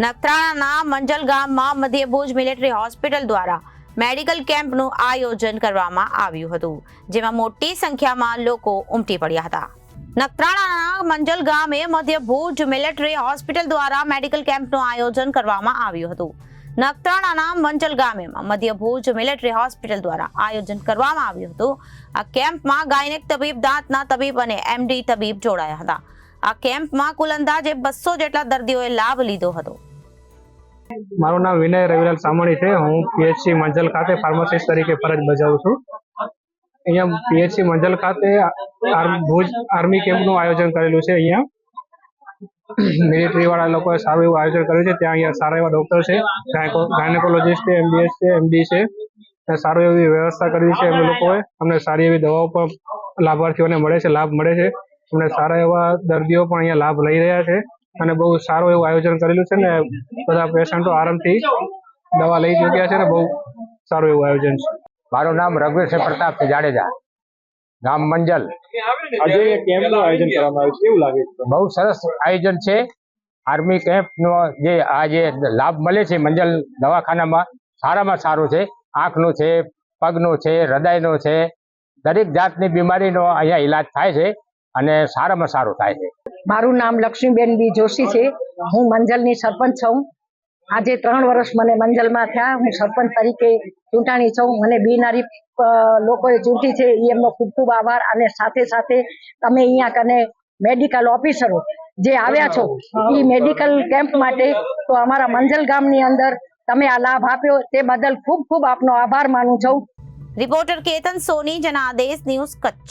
નખત્રાણાના મંજલ ગામમાં મધ્ય Bhuj military hospital દ્વારા મેડિકલ કેમ્પનું આયોજન કરવામાં આવ્યું હતું, જેમાં મોટી સંખ્યામાં લોકો ઉમટી પડ્યા હતા. નખત્રાણાના મંજલ ગામે મધ્ય ભુજ મિલિટરી હોસ્પિટલ દ્વારા મેડિકલ કેમ્પનું આયોજન કરવામાં આવ્યું હતું. નખત્રાણાના મંજલ ગામેમાં મધ્ય ભુજ મિલિટરી હોસ્પિટલ દ્વારા આયોજન કરવામાં આવ્યું હતું. આ કેમ્પમાં ગાયનેક તબીબ, દાંતના તબીબ અને એમડી તબીબ જોડાયા હતા. આ કેમ્પમાં કુલ અંદાજે બસો જેટલા દર્દીઓએ લાભ લીધો હતો. મારું નામ વિનય રવિલાલ સામણી છે. હું પીએચસી મંજલ ખાતે ફાર્માસિસ્ટ તરીકે ફરજ બજાવું છું. અહીંયા પીએચસી મંજલ ખાતે ભુજ આર્મી કેમ્પનું આયોજન કરેલું છે અહીંયા. મિલિટરી વાળા લોકોએ સારું એવું આયોજન કર્યું છે. ત્યાં અહીંયા સારા એવા ડોક્ટર છે ગાયનેકોલોજીસ્ટ છે એમબીએસ છે એમડી છે. સારું એવી વ્યવસ્થા કરી છે એમ લોકોએ. અમને સારી એવી દવાઓ પણ લાભાર્થીઓને મળે છે, લાભ મળે છે. અમને સારા એવા દર્દીઓ પણ અહીંયા લાભ લઈ રહ્યા છે અને બહુ સારું એવું આયોજન કરેલું છે ને બધા પેશન્ટો આરામથી દવા લઈ ચૂક્યા છે ને બહુ સારું એવું આયોજન છે. મારું નામ રઘુવીર પ્રતાપસિંહ જાડેજા. ગામ મંજલ. આજે કેમ્પનું આયોજન કરવામાં આવ્યું છે એવું લાગે છે બહુ સરસ આયોજન છે. આર્મી કેમ્પનો જે આ જે લાભ મળે છે મંજલ દવાખાનામાં સારામાં સારું છે. આંખનું છે પગનું છે હૃદયનું છે. દરેક જાતની બીમારીનો અહીંયા ઈલાજ થાય છે. અને સારામાં સારું થાય છે. મારું નામ લક્ષ્મીબેન બી જોશી છે. હું મંજલની સરપંચ છું. આજે ત્રણ વર્ષ મને મંજલમાં થયા. હું સરપંચ તરીકે ચૂંટાણી છું. મને બિનારી લોકોએ ચૂંટી છે. એ એમનો ખૂબ ખૂબ આભાર. અને સાથે સાથે તમે અહીંયા કને મેડિકલ ઓફિસરો જે આવ્યા છો એ મેડિકલ કેમ્પ માટે તો અમારા મંજલ ગામની અંદર તમે આ લાભ આપ્યો. તે બદલ ખૂબ ખૂબ આપનો આભાર માનું છું. Reporter Ketan Soni Janadesh news Kutch.